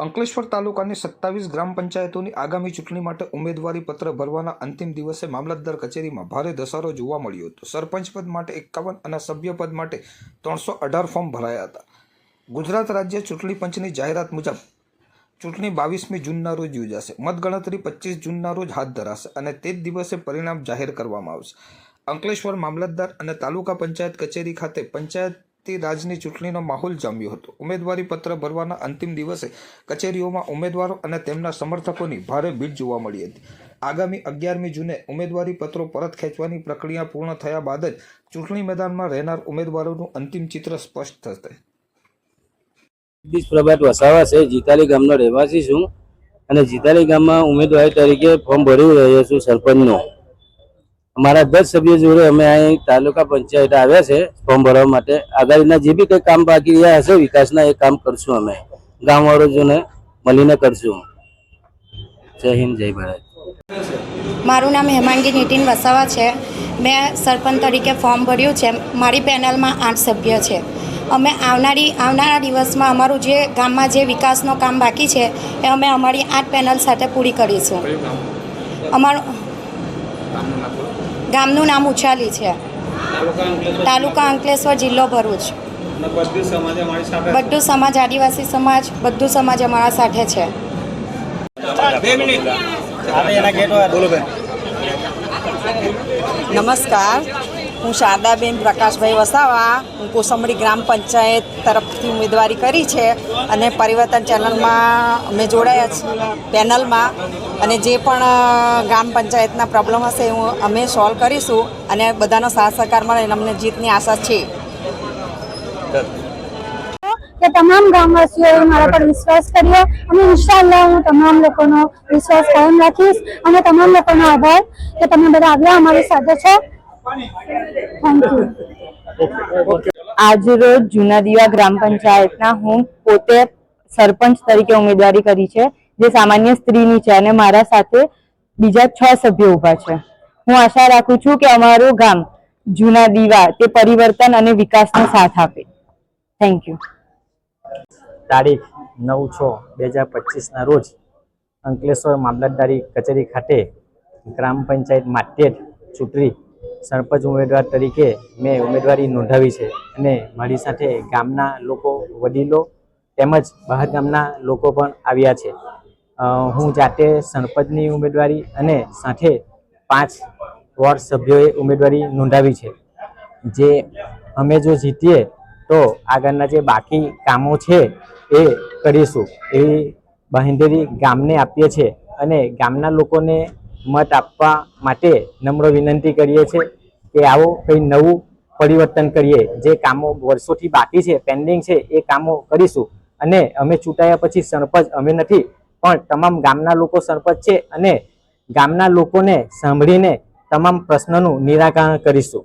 અંકલેશ્વર તાલુકાની સત્તાવીસ ગ્રામ પંચાયતોની આગામી ચૂંટણી માટે ઉમેદવારી પત્ર ભરવાના અંતિમ દિવસે મામલતદાર કચેરીમાં ભારે ધસારો જોવા મળ્યો હતો. સરપંચ પદ માટે એકાવન અને સભ્યપદ માટે ત્રણસો અઢાર ફોર્મ ભરાયા હતા. ગુજરાત રાજ્ય ચૂંટણી પંચની જાહેરાત મુજબ ચૂંટણી બાવીસમી જૂનના રોજ યોજાશે. મતગણતરી પચીસ જૂનના રોજ હાથ ધરાશે અને તે જ દિવસે પરિણામ જાહેર કરવામાં આવશે. અંકલેશ્વર મામલતદાર અને તાલુકા પંચાયત કચેરી ખાતે પંચાયતી રાજની ચૂંટણીનો માહોલ જામ્યો હતો. ઉમેદવારી પત્ર ભરવાના અંતિમ દિવસે કચેરીઓમાં ઉમેદવારો અને તેમના સમર્થકોની ભારે ભીડ જોવા મળી હતી. આગામી અગિયારમી જૂને ઉમેદવારી પત્રો પરત ખેંચવાની પ્રક્રિયા પૂર્ણ થયા બાદ જ ચૂંટણી મેદાનમાં રહેનાર ઉમેદવારોનું અંતિમ ચિત્ર સ્પષ્ટ થશે. જગદીશ પ્રભાત વસાવા છે. જીતાલી ગામનો રહેવાસી છું અને જીતાલી ગામમાં ઉમેદવારી તરીકે ફોર્મ ભરી રહ્યો છું સરપંચનું. અમારા દસ સભ્યો જોડે અમે અહીં તાલુકા પંચાયત આવ્યા છે, ફોર્મ ભરવા માટે. આગાડીના જે બી કંઈ કામ બાકી રહ્યા હશે, વિકાસના એ કામ કરશું અમે. ગામવાળોને મળીને કરશું. જય હિન્દ, જય ભારત. મારું નામ હેમાંગી નીતિન વસાવા છે. મેં સરપંચ તરીકે ફોર્મ ભર્યું છે. મારી પેનલમાં આઠ સભ્ય છે. અમે આવનારી, આવનારા દિવસમાં અમારું જે ગામમાં જે વિકાસનો કામ બાકી છે, એ અમે અમારી આઠ પેનલ સાથે પૂરી કરીશું. અમારું ગામનું નામ ઉછાલી છે. તાલુકા અંકલેશ્વર. જિલ્લો ભરૂચ. બધું સમાજ આદિવાસી સમાજ બધું સમાજ અમારા સાથે છે. નમસ્કાર. હું શારદાબેન પ્રકાશભાઈ વસાવા, હું કોસંબડી ગ્રામ પંચાયત તરફથી ઉમેદવારી કરી છે અને પરિવર્તન ચેનલમાં અમે જોડાયા છીએ, પેનલમાં. અને જે પણ ગ્રામ પંચાયતના પ્રોબ્લેમ હશે હું અમે સોલ્વ કરીશું અને બધાનો સાથ સહકાર મળે અને અમને જીતની આશા છે. કે તમામ ગામવાસીઓએ મારા પર વિશ્વાસ કર્યો અને ઇન્શાલ્લાહ હું તમામ લોકોનો વિશ્વાસ કાયમ રાખીશ અને તમામ લોકોનો આભાર. કે તમે બધા આવ્યા અમારી સાથે છો. થેન્ક રોજ જૂના દીવા ગ્રામ પંચાયતના હું પોતે સરપંચ તરીકે ઉમેદવારી કરી છે જે સામાન્ય સ્ત્રીની છે અને મારા સાથે બીજા છ સભ્યો ઊભા છે. હું આશા રાખું છું કે અમારું ગામ જૂના દીવા તે પરિવર્તન અને વિકાસનો સાથ આપે. થેન્ક યુ તારીખ નવ છ બે હજાર પચીસના રોજ અંકલેશ્વર મામલતદારી કચેરી ખાતે ગ્રામ પંચાયત માટે ચૂંટણી સરપંચ ઉમેદવાર તરીકે મેં ઉમેદવારી નોંધાવી છે અને મારી સાથે ગામના લોકો, વડીલો તેમજ બહાર ગામના લોકો પણ આવ્યા છે. હું જાતે સરપંચની ઉમેદવારી અને સાથે પાંચ વોર્ડ સભ્યોએ ઉમેદવારી નોંધાવી છે. જે અમે જો જીતીએ તો આગળના જે બાકી કામો છે એ કરીશું એવી બાંહેધરી ગામને આપીએ છીએ અને ગામના લોકોને મત આપવા માટે નમ્ર વિનંતી કરીએ છીએ કે આવો કંઈ નવું પરિવર્તન કરીએ. જે કામો વર્ષોથી બાકી છે પેન્ડિંગ છે, એ કામો કરીશું. અને અમે ચૂંટાયા પછી સરપંચ અમે નથી, પણ તમામ ગામના લોકો સરપંચ છે અને ગામના લોકોને સાંભળીને તમામ પ્રશ્નનું નિરાકરણ કરીશું.